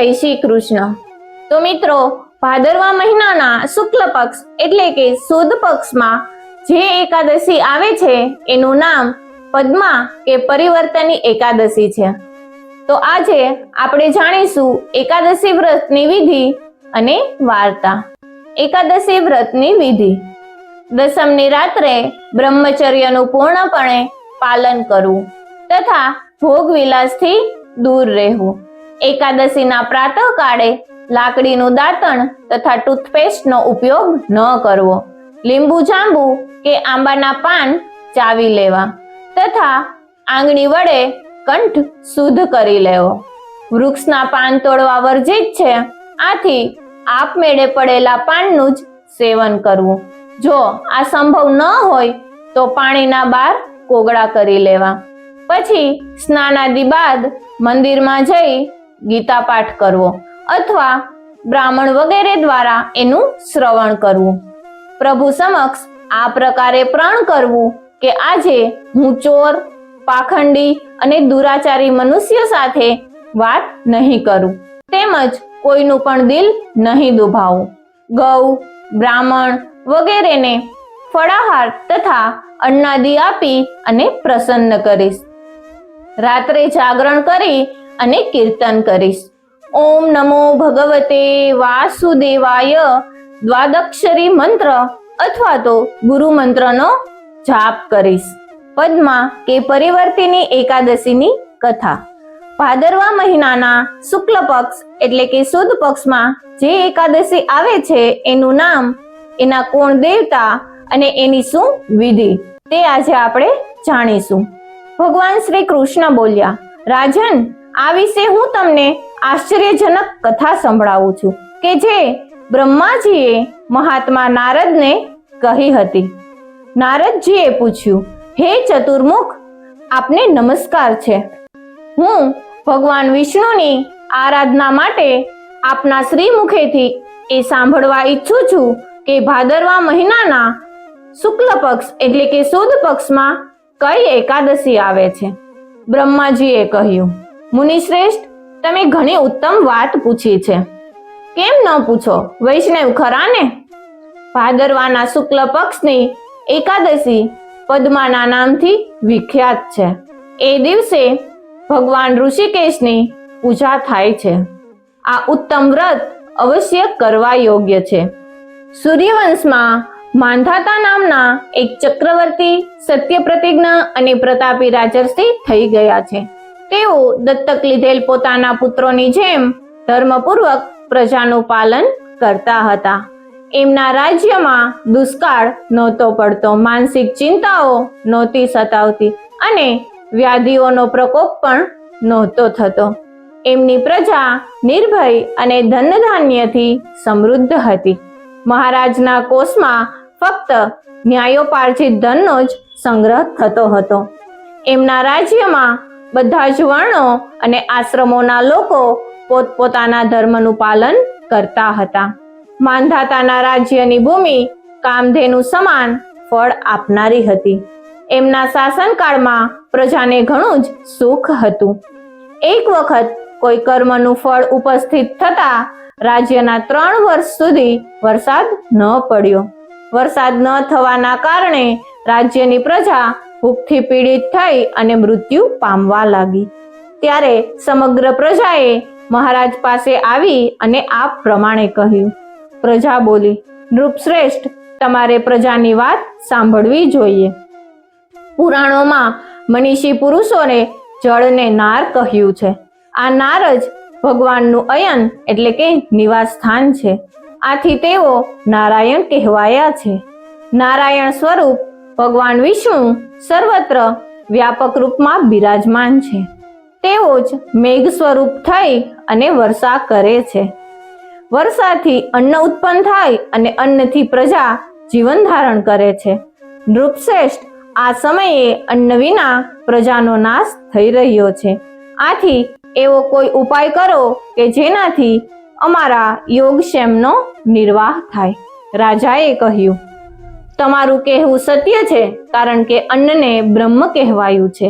જય શ્રી કૃષ્ણ. તો મિત્રો, ભાદરવા મહિનાના શુક્લ પક્ષ એટલે કે સુદ પક્ષમાં જે એકાદશી આવે છે, એનું નામ પદ્મા કે પરિવર્તની એકાદશી છે. તો આજે આપણે જાણીશું એકાદશી વ્રતની વિધિ અને વાર્તા. એકાદશી વ્રતની વિધિ. દસમની રાત્રે બ્રહ્મચર્યનું પૂર્ણપણે પાલન કરવું તથા ભોગ વિલાસથી દૂર રહેવું. એકાદશીના પ્રાતઃકાળે લાકડીનું દાંતણ તથા ટૂથપેસ્ટનો ઉપયોગ ન કરવો. લીંબુ જાંબુ કે આંબાના પાન ચાવી લેવા તથા આંગળી વડે કંઠ શુદ્ધ કરી લેવો. વૃક્ષના પાન તોડવા વર્જિત છે, આથી આપમેળે પડેલા પાનનું જ સેવન કરવું. જો આ સંભવ ન હોય તો પાણીના બાર કોગળા કરી લેવા. પછી સ્નાનાદિ બાદ મંદિરમાં જઈ ગીતા પાઠ કરવો અથવા બ્રાહ્મણ વગેરે દ્વારા એનું શ્રવણ કરવું. પ્રભુ સમક્ષ આ પ્રકારે પ્રણ કરવું કે આજે હું ચોર, પાખંડી અને દુરાચારી મનુષ્ય સાથે વાત નહીં કરું. તેમજ કોઈનું પણ દિલ નહીં દુભાવું. ગૌ બ્રાહ્મણ વગેરેને ફળાહાર તથા અન્નાદિ આપી અને પ્રસન્ન કરીશ. રાત્રે જાગરણ કરી અને કીર્તન કરીશ. ઓમ નમો ભગવતે વાસુદેવાય. દ્વાદક્ષરી મંત્ર અથવા તો ગુરુ મંત્રનો જાપ કરીશ. પદ્મા કે પરિવર્તિની એકાદશીની કથા. ભાદરવા મહિનાના શુક્લ પક્ષ એટલે કે સુદ પક્ષમાં જે એકાદશી આવે છે એનું નામ એના કોણ દેવતા અને એની શું વિધિ તે આજે આપણે જાણીશું. ભગવાન શ્રી કૃષ્ણ બોલ્યા, રાજન આ વિશે હું તમને આશ્ચર્યજનક કથા સંભળાવું છું કે જે બ્રહ્માજીએ મહાત્મા નારદને કહી હતી. નારદજીએ પૂછ્યું, હે ચતુર્મુખ, આપને નમસ્કાર છે. હું ભગવાન વિષ્ણુની આરાધના માટે આપના શ્રી મુખેથી એ સાંભળવા ઈચ્છું છું કે ભાદરવા મહિનાના શુક્લ પક્ષ એટલે કે સુદ પક્ષમાં કઈ એકાદશી આવે છે. બ્રહ્માજીએ કહ્યું મુનિશ્રેષ્ઠ, તમે ઘણી ઉત્તમ વાત પૂછી છે. કેમ ન પૂછો, વૈષ્ણવ ખરા ને? ભાદરવાના શુક્લ પક્ષની એકાદશી પદ્માના નામથી વિખ્યાત છે. એ દિવસે ભગવાન ઋષિકેશની પૂજા થાય છે. આ ઉત્તમ વ્રત અવશ્ય કરવા યોગ્ય છે. સૂર્યવંશમાં માંધાતા નામના એક ચક્રવર્તી સત્ય પ્રતિજ્ઞા અને પ્રતાપી રાજર્ષિ થઈ ગયા છે. તેઓ દત્તક લીધેલ પોતાના પુત્રોની જેમ ધર્મપૂર્વક પ્રજાનું પાલન કરતા હતા. એમના રાજ્યમાં દુષ્કાળ નહોતો પડતો, માનસિક ચિંતાઓ નહોતી સતાવતી અને વ્યાધિઓનો પ્રકોપ પણ નહોતો થતો. એમની પ્રજા નિર્ભય અને ધનધાન્યથી સમૃદ્ધ હતી. મહારાજના કોષમાં ફક્ત ન્યાયોપાર્જિત ધનનો જ સંગ્રહ થતો હતો. એમના રાજ્યમાં બધા જ વર્ણો અને આશ્રમોના લોકો પોતપોતાના ધર્મનું પાલન કરતા હતા. માંધાતાના રાજ્યની ભૂમિ કામધેનુ સમાન ફળ આપનારી હતી. એમના શાસનકાળમાં પ્રજાને ઘણું જ સુખ હતું. એક વખત કોઈ કર્મનું ફળ ઉપસ્થિત થતા રાજ્યના ત્રણ વર્ષ સુધી વરસાદ ન પડ્યો. વરસાદ ન થવાના કારણે રાજ્યની પ્રજા ભૂખથી પીડિત થઈ અને મૃત્યુ પામવા લાગી. ત્યારે સમગ્ર પ્રજાએ મહારાજ પાસે આવી અને આ પ્રમાણે કહ્યું. પ્રજા બોલી, નૃપશ્રેષ્ઠ, તમારે પ્રજાની વાત સાંભળવી જોઈએ. પુરાણોમાં મનીષી પુરુષોને જળને નાર કહ્યું છે. આ નાર જ ભગવાનનું અયન એટલે કે નિવાસ સ્થાન છે. આથી તેઓ નારાયણ કહેવાયા છે. નારાયણ સ્વરૂપ ભગવાન વિષ્ણુ સર્વત્ર વ્યાપક રૂપમાં બિરાજમાન છે. તેઓ જ મેઘ સ્વરૂપ થઈ અને વર્ષા કરે છે. વર્ષાથી અન્ન ઉત્પન્ન થાય અને અન્નથી પ્રજા જીવન ધારણ કરે છે. નૃપશ્રેષ્ઠ આ સમયે અન્ન વિના પ્રજાનો નાશ થઈ રહ્યો છે. આથી એવો કોઈ ઉપાય કરો કે જેનાથી અમારા યોગક્ષેમનો નિર્વાહ થાય. રાજાએ કહ્યું તમારું કહેવું સત્ય છે, કારણ કે અન્નને બ્રહ્મ કહેવાયું છે.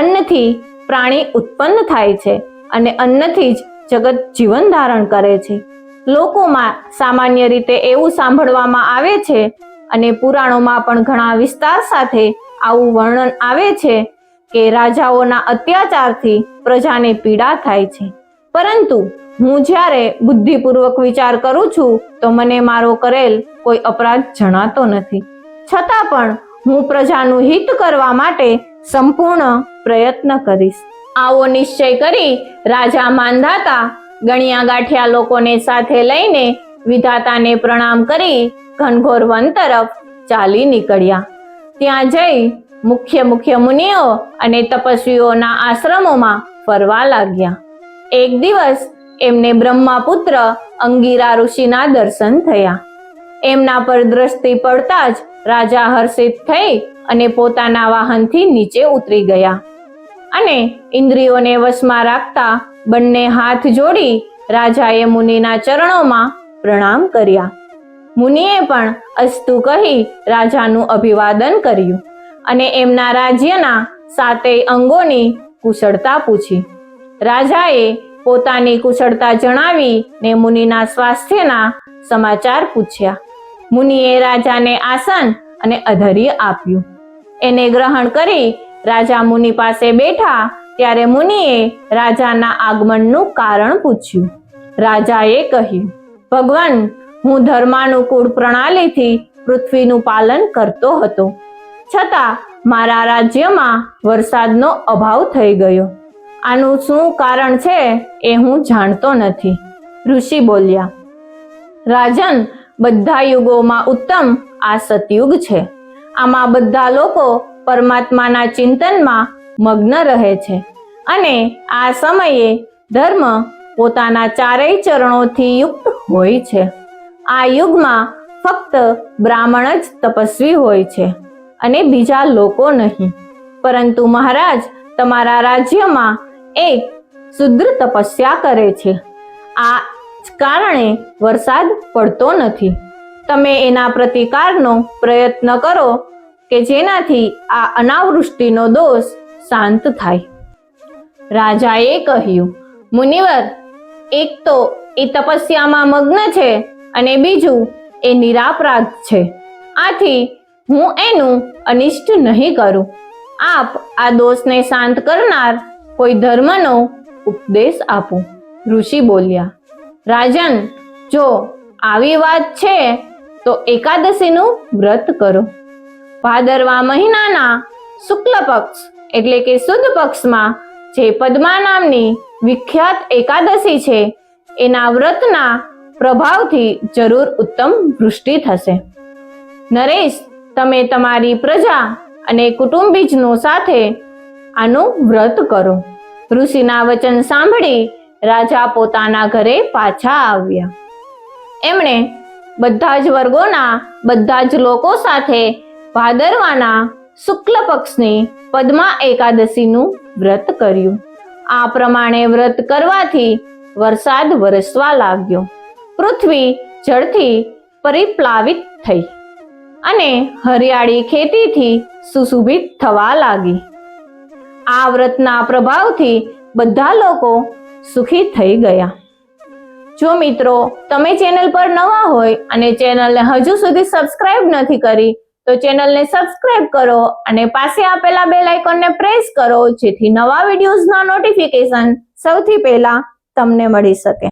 અન્નથી પ્રાણી ઉત્પન્ન થાય છે અને અન્નથી જ જગત જીવન ધારણ કરે છે. લોકોમાં સામાન્ય રીતે એવું સાંભળવામાં આવે છે અને પુરાણોમાં પણ ઘણા વિસ્તાર સાથે આવું વર્ણન આવે છે કે રાજાઓના અત્યાચારથી પ્રજાને પીડા થાય છે. પરંતુ હું જ્યારે બુદ્ધિપૂર્વક વિચાર કરું છું, તો મને મારો કરેલ કોઈ અપરાધ જણાતો નથી. છતાં પણ હું પ્રજાનું હિત કરવા માટે સંપૂર્ણ પ્રયત્ન કરીશ. આવો નિશ્ચય કરી રાજા માંધાતા ગણ્યા ગાંઠિયા લોકોને સાથે લઈને વિધાતાને પ્રણામ કરી ઘનઘોર વન તરફ ચાલી નીકળ્યા. ત્યાં જઈ મુખ્ય મુખ્ય મુનિઓ અને તપસ્વીઓના આશ્રમોમાં ફરવા લાગ્યા. એક દિવસ એમને બ્રહ્માપુત્ર અંગીરા ઋષિના દર્શન થયા. એમના પર દ્રષ્ટિ પડતા જ રાજા હર્ષિત થઈ અને પોતાના વાહનથી નીચે ઉતરી ગયા. અને ઇન્દ્રિયોને વશમાં રાખતા બંને હાથ જોડી રાજાએ મુનિના ચરણોમાં પ્રણામ કર્યા. મુનિએ પણ અસ્તુ કહી રાજાનું અભિવાદન કર્યું અને એમના રાજ્યના સાતેય અંગોની કુશળતા પૂછી. રાજાએ પોતાની કુશળતા જણાવી ને મુનિના સ્વાસ્થ્યના સમાચાર પૂછ્યા. મુનિએ રાજાને આસન અને અધર્ય આપ્યું. એને ગ્રહણ કરી રાજા મુનિ પાસે બેઠા ત્યારે મુનિએ રાજાના આગમનનું કારણ પૂછ્યું. રાજાએ કહ્યું, ભગવાન, હું ધર્માનુકૂળ પ્રણાલીથી પૃથ્વીનું પાલન કરતો હતો. છતાં મારા રાજ્યમાં વરસાદનો અભાવ થઈ ગયો. આનું શું કારણ છે એ હું જાણતો નથી. ઋષિ બોલ્યા, રાજન બધા યુગોમાં ઉત્તમ આ સતયુગ છે. આમાં બધા લોકો પરમાત્માના ચિંતનમાં મગ્ન રહે છે અને આ સમયે ધર્મ પોતાના ચારેય ચરણોથી યુક્ત હોય છે. આ યુગમાં ફક્ત બ્રાહ્મણ જ તપસ્વી હોય છે અને બીજા લોકો નહીં. પરંતુ મહારાજ તમારા રાજ્યમાં એક શુદ્ર તપસ્યા કરે છે. આ કારણે વરસાદ પડતો નથી. તમે એના પ્રતિકારનો પ્રયત્ન કરો કે જેનાથી આ અનાવૃષ્ટિનો દોષ શાંત થાય. રાજાએ કહ્યું, મુનિવર, એક તો એ તપસ્યામાં મગ્ન છે અને બીજું એ નિરાપરાધ છે. આથી હું એનું અનિષ્ટ નહીં કરું. આપ આ દોષને શાંત કરનાર કોઈ ધર્મનો ઉપદેશ આપો. ઋષિ બોલ્યા રાજન, જો આવી વાત છે, તો એકાદશીનું વ્રત કરો. ભાદરવા મહિનાના શુક્લ પક્ષ એટલે કે સુદ પક્ષમાં જે પદ્મા નામની વિખ્યાત એકાદશી છે, એના વ્રતના પ્રભાવથી જરૂર ઉત્તમ વૃષ્ટિ થશે. નરેશ, તમે તમારી પ્રજા અને કુટુંબીજનો સાથે આનું વ્રત કરો. ઋષિના વચન સાંભળી રાજા પોતાના ઘરે પાછા આવ્યા. એમણે બધા જ વર્ગોના બધા જ લોકો સાથે ભાદરવાના શુક્લ પક્ષની પદ્મા એકાદશીનું વ્રત કર્યું. આ પ્રમાણે વ્રત કરવાથી વરસાદ વરસવા લાગ્યો. પૃથ્વી જળથી પરિપ્લાવિત થઈ અને હરિયાળી ખેતીથી સુશોભિત થવા લાગી. આ વ્રતના પ્રભાવથી બધા લોકો સુખી થઈ ગયા. જો મિત્રો, તમે ચેનલ પર નવા હોય અને ચેનલને હજુ સુધી સબસ્ક્રાઇબ નથી કરી, તો ચેનલને સબસ્ક્રાઇબ કરો અને પાસે આપેલા બેલ આઇકોનને પ્રેસ કરો, જેથી નવા વિડીયોઝના નોટિફિકેશન સૌથી પહેલા તમને મળી શકે.